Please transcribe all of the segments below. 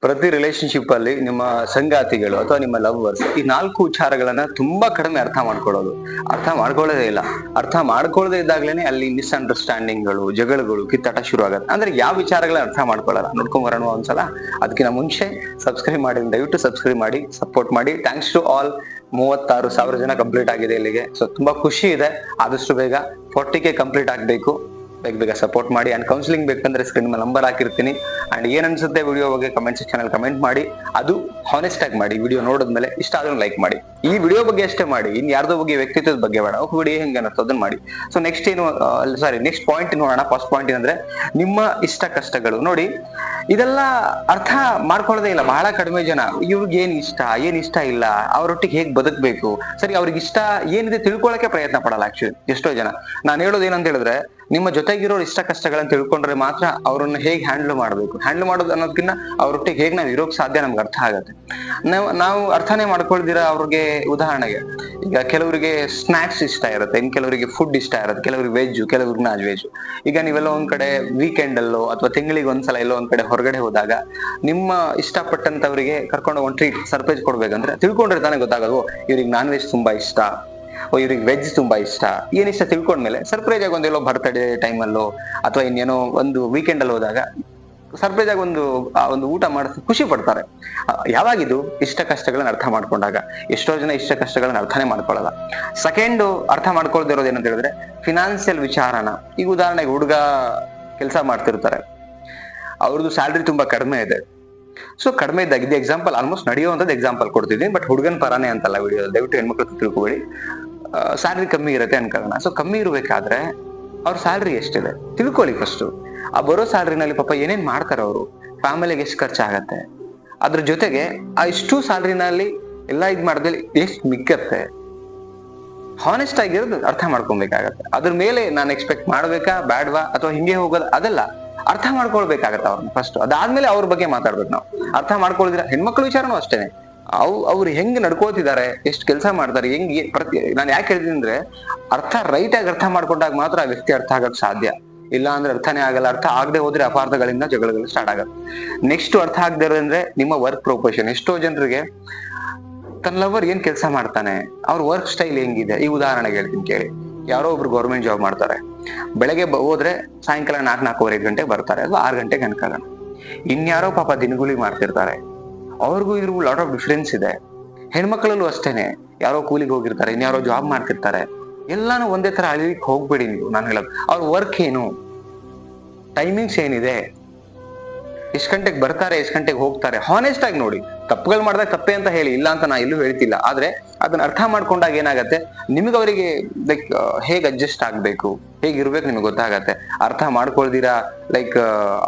ಪ್ರತಿ ರಿಲೇಶನ್ಶಿಪ್ ಅಲ್ಲಿ ನಿಮ್ಮ ಸಂಗಾತಿಗಳು ಅಥವಾ ನಿಮ್ಮ ಲವ್ವರ್ಸ್ ಈ ನಾಲ್ಕು ವಿಚಾರಗಳನ್ನ ತುಂಬಾ ಕಡಿಮೆ ಅರ್ಥ ಮಾಡ್ಕೊಳ್ಳೋದು. ಅರ್ಥ ಮಾಡ್ಕೊಳ್ಳೋದೇ ಇಲ್ಲ. ಅರ್ಥ ಮಾಡ್ಕೊಳ್ಳದೆ ಇದ್ದಾಗ್ಲೇನೆ ಅಲ್ಲಿ ಮಿಸ್ಅಂಡರ್ಸ್ಟ್ಯಾಂಡಿಂಗ್ಗಳು ಜಗಳಗಳು ಕಿತ್ತಾಟ ಶುರು ಆಗುತ್ತೆ ಅಂದ್ರೆ ಯಾವ ವಿಚಾರಗಳನ್ನ ಅರ್ಥ ಮಾಡ್ಕೊಳ್ಳಲ್ಲ. ನೋಡ್ಕೊಂಡ್ ಬರೋಣ ಒಂದ್ಸಲ. ಅದಕ್ಕಿಂತ ಮುಂಚೆ ಸಬ್ಸ್ಕ್ರೈಬ್ ಮಾಡಿ, ದಯವಿಟ್ಟು ಸಬ್ಸ್ಕ್ರೈಬ್ ಮಾಡಿ ಸಪೋರ್ಟ್ ಮಾಡಿ. ಥ್ಯಾಂಕ್ಸ್ ಟು ಆಲ್ ಮೂವತ್ತಾರು ಸಾವಿರ ಜನ ಕಂಪ್ಲೀಟ್ ಆಗಿದೆ ಇಲ್ಲಿಗೆ. ಸೊ ತುಂಬಾ ಖುಷಿ ಇದೆ. ಆದಷ್ಟು ಬೇಗ ಫೋರ್ಟಿಗೆ ಕಂಪ್ಲೀಟ್ ಆಗಬೇಕು. ಬೇಗ ಬೇಗ ಸಪೋರ್ಟ್ ಮಾಡಿ ಅಂಡ್ ಕೌನ್ಸಿಲಿಂಗ್ ಬೇಕಂದ್ರೆ ಸ್ಕ್ರೀನ್ ಮೇಲೆ ನಂಬರ್ ಹಾಕಿರ್ತೀನಿ. ಅಂಡ್ ಏನ್ ಅನ್ಸುತ್ತೆ ವಿಡಿಯೋ ಬಗ್ಗೆ ಕಮೆಂಟ್ ಸೆಕ್ಷನ್ ಅಲ್ಲಿ ಕಮೆಂಟ್ ಮಾಡಿ. ಅದು ಹಾನೆಸ್ಟ್ ಆಗಿ ಮಾಡಿ ವಿಡಿಯೋ ನೋಡಿದ್ಮೇಲೆ ಇಷ್ಟ ಆದ್ರೂ ಲೈಕ್ ಮಾಡಿ. ಈ ವಿಡಿಯೋ ಬಗ್ಗೆ ಅಷ್ಟೇ ಮಾಡಿ, ಇನ್ ಯಾರ್ದೋ ಬಗ್ಗೆ ವ್ಯಕ್ತಿತ್ವದ ಬಗ್ಗೆ ಬೇಡ ವಿಡಿಯೋ ಹೆಂಗೆ ಅನ್ನಿಸ್ತೋ ಅದನ್ನ ಮಾಡಿ. ಸೊ ನೆಕ್ಸ್ಟ್ ಏನು ಸಾರಿ ನೆಕ್ಸ್ಟ್ ಪಾಯಿಂಟ್ ನೋಡೋಣ. ಫಸ್ಟ್ ಪಾಯಿಂಟ್ ಏನಂದ್ರೆ, ನಿಮ್ಮ ಇಷ್ಟ ಕಷ್ಟಗಳು. ನೋಡಿ, ಇದೆಲ್ಲ ಅರ್ಥ ಮಾಡ್ಕೊಳ್ಳೋದೇ ಇಲ್ಲ. ಬಹಳ ಕಡಿಮೆ ಜನ. ಇವ್ರಿಗೆ ಏನ್ ಇಷ್ಟ ಏನ್ ಇಷ್ಟ ಇಲ್ಲ, ಅವರೊಟ್ಟಿಗೆ ಹೇಗ್ ಬದುಕಬೇಕು? ಸರಿ ಅವ್ರಿಗೆ ಇಷ್ಟ ಏನಿದೆ ತಿಳ್ಕೊಳಕ್ಕೆ ಪ್ರಯತ್ನ ಪಡಲ್ಲ ಆಕ್ಚುಲಿ ಎಷ್ಟೋ ಜನ. ನಾನು ಹೇಳೋದು ಏನಂತ ಹೇಳಿದ್ರೆ ನಿಮ್ಮ ಜೊತೆಗಿರೋರ್ ಇಷ್ಟ ಕಷ್ಟಗಳನ್ನ ತಿಳ್ಕೊಂಡ್ರೆ ಮಾತ್ರ ಅವ್ರನ್ನ ಹೇಗೆ ಹ್ಯಾಂಡಲ್ ಮಾಡಬೇಕು? ಹ್ಯಾಂಡಲ್ ಮಾಡೋದು ಅನ್ನೋದಕ್ಕಿಂತ ಅವ್ರೊಟ್ಟಿಗೆ ಹೇಗೆ ನಾವು ಇರೋಕ್ ಸಾಧ್ಯ ನಮ್ಗೆ ಅರ್ಥ ಆಗತ್ತೆ. ನಾವು ನಾವು ಅರ್ಥನೇ ಮಾಡ್ಕೊಳ್ದಿರ ಅವ್ರಿಗೆ ಉದಾಹರಣೆಗೆ. ಈಗ ಕೆಲವರಿಗೆ ಸ್ನಾಕ್ಸ್ ಇಷ್ಟ ಇರುತ್ತೆ, ಇನ್ ಕೆಲವರಿಗೆ ಫುಡ್ ಇಷ್ಟ ಇರುತ್ತೆ, ಕೆಲವರಿಗೆ ವೆಜ್ ಕೆಲವ್ರಿಗೆ ನಾನ್ ವೆಜ್ ಈಗ ನೀವೆಲ್ಲ ಒಂದ್ ಕಡೆ ವೀಕೆಂಡ್ ಅಲ್ಲೋ ಅಥವಾ ತಿಂಗಳಿಗೆ ಒಂದ್ಸಲ ಎಲ್ಲೋ ಒಂದ್ ಕಡೆ ಹೊರಗಡೆ ಹೋದಾಗ ನಿಮ್ಮ ಇಷ್ಟಪಟ್ಟಂತವರಿಗೆ ಕರ್ಕೊಂಡು ಒಂದು ಟ್ರೀಟ್ ಸರ್ಪ್ರೈಸ್ ಕೊಡ್ಬೇಕಂದ್ರೆ ತಿಳ್ಕೊಂಡ್ರೆ ತಾನೇ ಗೊತ್ತಾಗೋದು ಇವ್ರಿಗೆ ನಾನ್ ವೆಜ್ ತುಂಬಾ ಇಷ್ಟ. ಇವ್ರಿಗೆ ವೆಜ್ ತುಂಬಾ ಇಷ್ಟ. ಏನಿಷ್ಟ ತಿಳ್ಕೊಂಡ್ಮೇಲೆ ಸರ್ಪ್ರೈಸ್ ಆಗಿ ಒಂದೆಲ್ಲೋ ಬರ್ತ್ಡೇ ಟೈಮಲ್ಲೋ ಅಥವಾ ಇನ್ನೇನೋ ಒಂದು ವೀಕೆಂಡ್ ಅಲ್ಲಿ ಹೋದಾಗ ಸರ್ಪ್ರೈಸ್ ಆಗಿ ಒಂದು ಒಂದು ಊಟ ಮಾಡಿಸಿ ಖುಷಿ ಪಡ್ತಾರೆ. ಯಾವಾಗಿದು ಇಷ್ಟ ಕಷ್ಟಗಳನ್ನ ಅರ್ಥ ಮಾಡ್ಕೊಂಡಾಗ. ಎಷ್ಟೋ ಜನ ಇಷ್ಟ ಕಷ್ಟಗಳನ್ನ ಅರ್ಥನೇ ಮಾಡ್ಕೊಳ್ಳಲ್ಲ. ಸೆಕೆಂಡ್ ಅರ್ಥ ಮಾಡ್ಕೊಳ್ದಿರೋದು ಏನಂತ ಹೇಳಿದ್ರೆ ಫಿನಾನ್ಷಿಯಲ್ ವಿಚಾರನ. ಈಗ ಉದಾಹರಣೆಗೆ ಹುಡುಗ ಕೆಲಸ ಮಾಡ್ತಿರ್ತಾರೆ. ಅವ್ರದ್ದು ಸ್ಯಾಲ್ರಿ ತುಂಬಾ ಕಡಿಮೆ ಇದೆ. ಸೊ ಕಡಿಮೆ ಇದ್ದಾಗ ಇದು ಎಕ್ಸಾಂಪಲ್ ಆಲ್ಮೋಸ್ಟ್ ನಡೆಯುವಂಥದ್ದು ಎಕ್ಸಾಂಪಲ್ ಕೊಡ್ತಿದ್ದೀನಿ ಬಟ್ ಹುಡುಗನ್ ಪರಾನೇ ಅಂತಲ್ಲ ವಿಡಿಯೋ ದಯವಿಟ್ಟು ಹೆಣ್ಮಕ್ಳು ತಿಳ್ಕೊಬೇಡಿ. ಸ್ಯಾಲ್ರಿ ಕಮ್ಮಿ ಇರುತ್ತೆ ಅನ್ಕೊಳ್ಳೋಣ. ಸೊ ಕಮ್ಮಿ ಇರಬೇಕಾದ್ರೆ ಅವ್ರ ಸ್ಯಾಲ್ರಿ ಎಷ್ಟಿದೆ? ತಿಳ್ಕೊಳ್ಳಿ ಫಸ್ಟು ಆ, ಬರೋ ಸ್ಯಾಲ್ರಿನಲ್ಲಿ ಪಾಪ ಏನೇನು ಮಾಡ್ತಾರೆ ಅವರು? ಫ್ಯಾಮಿಲಿಗೆ ಎಷ್ಟು ಖರ್ಚಾಗತ್ತೆ? ಅದ್ರ ಜೊತೆಗೆ ಆ ಇಷ್ಟು ಸ್ಯಾಲ್ರಿನಲ್ಲಿ ಎಲ್ಲ ಇದ್ ಮಾಡಿದ್ರೆ ಎಷ್ಟು ಮಿಕ್ಕತ್ತೆ? ಹಾನೆಸ್ಟ್ ಆಗಿರೋದು ಅರ್ಥ ಮಾಡ್ಕೊಬೇಕಾಗತ್ತೆ. ಅದ್ರ ಮೇಲೆ ನಾನು ಎಕ್ಸ್ಪೆಕ್ಟ್ ಮಾಡ್ಬೇಕಾ, ಬ್ಯಾಡ್ವಾ, ಅಥವಾ ಹಿಂಗೆ ಹೋಗೋದು? ಅದೆಲ್ಲ ಅರ್ಥ ಮಾಡ್ಕೊಳ್ಬೇಕಾಗತ್ತೆ ಅವ್ರನ್ನ ಫಸ್ಟ್ ಅದಾದ್ಮೇಲೆ ಅವ್ರ ಬಗ್ಗೆ ಮಾತಾಡ್ಬೇಕು ನಾವು. ಅರ್ಥ ಮಾಡ್ಕೊಳ್ದಿರ ಹೆಣ್ಮಕ್ಳು ವಿಚಾರನೂ ಅಷ್ಟೇನೆ. ಅವ್, ಅವ್ರು ಹೆಂಗ್ ನಡ್ಕೋತಿದ್ದಾರೆ ಎಷ್ಟು ಕೆಲಸ ಮಾಡ್ತಾರೆ, ಹೆಂಗ್ ಪ್ರತಿ, ನಾನು ಯಾಕೆ ಹೇಳ್ತೀನಿ ಅಂದ್ರೆ, ಅರ್ಥ ರೈಟ್ ಆಗಿ ಅರ್ಥ ಮಾಡ್ಕೊಂಡಾಗ ಮಾತ್ರ ಆ ವ್ಯಕ್ತಿ ಅರ್ಥ ಆಗಕ್ ಸಾಧ್ಯ. ಇಲ್ಲ ಅಂದ್ರೆ ಅರ್ಥನೇ ಆಗಲ್ಲ, ಅರ್ಥ ಆಗದೆ ಹೋದ್ರೆ ಅಪಾರ್ಥಗಳಿಂದ ಜಗಳಗಳು ಸ್ಟಾರ್ಟ್ ಆಗತ್ತೆ. ನೆಕ್ಸ್ಟ್ ಅರ್ಥ ಆಗದೆ ಅಂದ್ರೆ ನಿಮ್ಮ ವರ್ಕ್ ಪ್ರೊಫೆಷನ್ ಎಷ್ಟೋ ಜನರಿಗೆ ತನ್ನ ಲವರ್ ಏನ್ ಕೆಲಸ ಮಾಡ್ತಾನೆ, ಅವ್ರ ವರ್ಕ್ ಸ್ಟೈಲ್ ಹೆಂಗಿದೆ? ಈ ಉದಾಹರಣೆಗೆ ಹೇಳ್ತೀನಿ ಕೇಳಿ. ಯಾರೋ ಒಬ್ರು ಗೌರ್ಮೆಂಟ್ ಜಾಬ್ ಮಾಡ್ತಾರೆ. ಬೆಳಗ್ಗೆ ಹೋದ್ರೆ ಸಾಯಂಕಾಲ ನಾಲ್ಕು ನಾಲ್ಕೂವರೆ ಗಂಟೆಗೆ ಬರ್ತಾರೆ ಅಥವಾ ಆರು ಗಂಟೆಗೆ ಅನ್ಕಾಗಣ ಇನ್ಯಾರೋ ಪಾಪ ದಿನಗೂಲಿ ಮಾಡ್ತಿರ್ತಾರೆ. ಅವ್ರಿಗೂ ಇವ್ರಿಗೂ ಲಾಟ್ ಆಫ್ ಡಿಫ್ರೆನ್ಸ್ ಇದೆ. ಹೆಣ್ಮಕ್ಳಲ್ಲೂ ಅಷ್ಟೇನೆ. ಯಾರೋ ಕೂಲಿಗೆ ಹೋಗಿರ್ತಾರೆ, ಇನ್ಯಾರೋ ಜಾಬ್ ಮಾಡ್ತಿರ್ತಾರೆ. ಎಲ್ಲಾನು ಒಂದೇ ತರ ಅಳಿಲಿಕ್ಕೆ ಹೋಗ್ಬೇಡಿ ನೀವು, ನಾನು ಹೇಳೋದು. ಅವ್ರ ವರ್ಕ್ ಏನು? ಟೈಮಿಂಗ್ಸ್ ಏನಿದೆ? ಎಷ್ಟ್ ಗಂಟೆಗೆ ಬರ್ತಾರೆ, ಎಷ್ಟು ಗಂಟೆಗೆ ಹೋಗ್ತಾರೆ? ಹಾನೆಸ್ಟ್ ಆಗಿ ನೋಡಿ. ತಪ್ಪುಗಳು ಮಾಡಿದಾಗ ತಪ್ಪೆ ಅಂತ ಹೇಳಿ, ಇಲ್ಲ ಅಂತ ನಾ ಎಲ್ಲೂ ಹೇಳ್ತಿಲ್ಲ. ಆದ್ರೆ ಅದನ್ನ ಅರ್ಥ ಮಾಡ್ಕೊಂಡಾಗ ಏನಾಗತ್ತೆ? ನಿಮ್ಗೆ ಅವರಿಗೆ ಲೈಕ್ ಹೇಗ್ ಅಡ್ಜಸ್ಟ್ ಆಗ್ಬೇಕು? ಹೇಗಿರ್ಬೇಕು ನಿಮ್ಗೆ ಗೊತ್ತಾಗತ್ತೆ. ಅರ್ಥ ಮಾಡ್ಕೊಳ್ದಿರಾ? ಲೈಕ್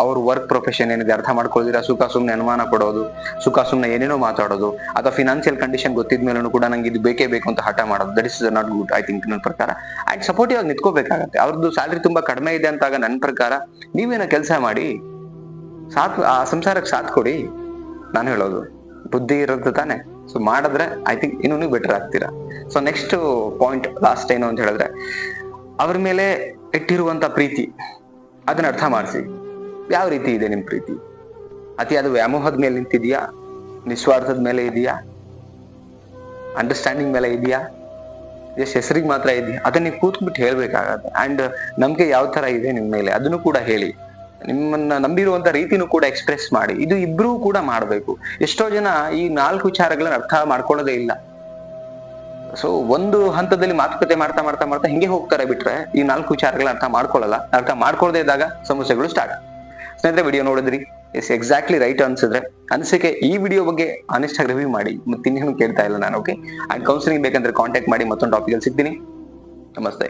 ಅವ್ರ ವರ್ಕ್ ಪ್ರೊಫೆಷನ್ ಏನಿದೆ, ಅರ್ಥ ಮಾಡ್ಕೊಳ್ದಿರಾ? ಸುಖ ಸುಮ್ನೆ ಅನುಮಾನ ಕೊಡೋದು ಸುಖ ಸುಮ್ನೆ ಏನೇನೋ ಮಾತಾಡೋದು, ಅಥವಾ ಫಿನಾನ್ಷಿಯಲ್ ಕಂಡೀಷನ್ ಗೊತ್ತಿದ್ಮೇಲೂ ಕೂಡ ನಂಗೆ ಇದು ಬೇಕೇ ಬೇಕು ಅಂತ ಹಠ ಮಾಡೋದು. That is not good I think ನನ್ನ ಪ್ರಕಾರ. ಅಂಡ್ ಸಪೋರ್ಟಿವ್ ಆಗಿ ನಿಂತ್ಕೋಬೇಕಾಗತ್ತೆ. ಅವ್ರದ್ದು ಸ್ಯಾಲ್ರಿ ತುಂಬಾ ಕಡಿಮೆ ಇದೆ ಅಂತಾಗ ನನ್ನ ಪ್ರಕಾರ ನೀವೇನೋ ಕೆಲಸ ಮಾಡಿ ಸಾಥ್ ಆ ಸಂಸಾರಕ್ಕೆ ಸಾಥ್ ಕೊಡಿ. ನಾನು ಹೇಳೋದು, ಬುದ್ಧಿ ಇರೋದು ತಾನೆ. ಸೊ ಮಾಡಿದ್ರೆ ಐ ಥಿಂಕ್ ಇನ್ನೂ ಬೆಟರ್ ಆಗ್ತೀರಾ. ಸೊ ನೆಕ್ಸ್ಟ್ ಪಾಯಿಂಟ್ ಲಾಸ್ಟ್ ಏನು ಅಂತ ಹೇಳಿದ್ರೆ, ಅವ್ರ ಮೇಲೆ ಇಟ್ಟಿರುವಂತ ಪ್ರೀತಿ, ಅದನ್ನ ಅರ್ಥ ಮಾಡಿಸಿ. ಯಾವ ರೀತಿ ಇದೆ ನಿಮ್ ಪ್ರೀತಿ? ಅತಿಯಾದ ವ್ಯಾಮೋಹದ ಮೇಲೆ ನಿಂತಿದ್ಯಾ? ನಿಸ್ವಾರ್ಥದ ಮೇಲೆ ಇದೆಯಾ? ಅಂಡರ್ಸ್ಟ್ಯಾಂಡಿಂಗ್ ಮೇಲೆ ಇದೆಯಾ? ಜಸ್ಟ್ ಹೆಸರಿಗೆ ಮಾತ್ರ ಇದೆಯಾ? ಅದನ್ನ ನೀವು ಕೂತ್ಬಿಟ್ಟು ಹೇಳ್ಬೇಕಾಗತ್ತೆ. ಅಂಡ್ ನಮ್ಗೆ ಯಾವ ತರ ಇದೆ ನಿಮ್ ಮೇಲೆ? ಅದನ್ನು ಕೂಡ ಹೇಳಿ. ನಿಮ್ಮನ್ನ ನಂಬಿರುವಂತ ರೀತಿನೂ ಕೂಡ ಎಕ್ಸ್ಪ್ರೆಸ್ ಮಾಡಿ. ಇದು ಇಬ್ರು ಕೂಡ ಮಾಡ್ಬೇಕು. ಎಷ್ಟೋ ಜನ ಈ ನಾಲ್ಕು ವಿಚಾರಗಳನ್ನ ಅರ್ಥ ಮಾಡ್ಕೊಳ್ಳೋದೇ ಇಲ್ಲ. ಸೊ ಒಂದು ಹಂತದಲ್ಲಿ ಮಾತುಕತೆ ಮಾಡ್ತಾ ಮಾಡ್ತಾ ಮಾಡ್ತಾ ಹಿಂಗೆ ಹೋಗ್ತಾರೆ ಬಿಟ್ರೆ ಈ ನಾಲ್ಕು ವಿಚಾರಗಳನ್ನ ಅರ್ಥ ಮಾಡ್ಕೊಳ್ಳಲ್ಲ. ಅರ್ಥ ಮಾಡ್ಕೊಳ್ಳದೇ ಇದ್ದಾಗ ಸಮಸ್ಯೆಗಳು ಸ್ಟಾರ್ಟ್ ಸ್ನೇಹಿತರೆ ವಿಡಿಯೋ ನೋಡಿದ್ರಿ? ಎಸ್ ಎಕ್ಸಾಕ್ಟ್ಲಿ ರೈಟ್ ಅನ್ಸಿದ್ರೆ, ಅನಿಸಿಕೆ ಈ ವಿಡಿಯೋ ಬಗ್ಗೆ ಆನೆಸ್ಟ್ ಆಗಿ ರಿವ್ಯೂ ಮಾಡಿ. ಮತ್ತೆ ಇನ್ನೇನು ಕೇಳ್ತಾ ಇಲ್ಲ ನಾನು ಓಕೆ ಅಂಡ್ ಕೌನ್ಸಿಲಿಂಗ್ ಬೇಕಂದ್ರೆ ಕಾಂಟ್ಯಾಕ್ಟ್ ಮಾಡಿ, ಮತ್ತೊಂದು ಟಾಪಿಕಲ್ಲಿ ಸಿಗ್ತೀನಿ. ನಮಸ್ತೆ.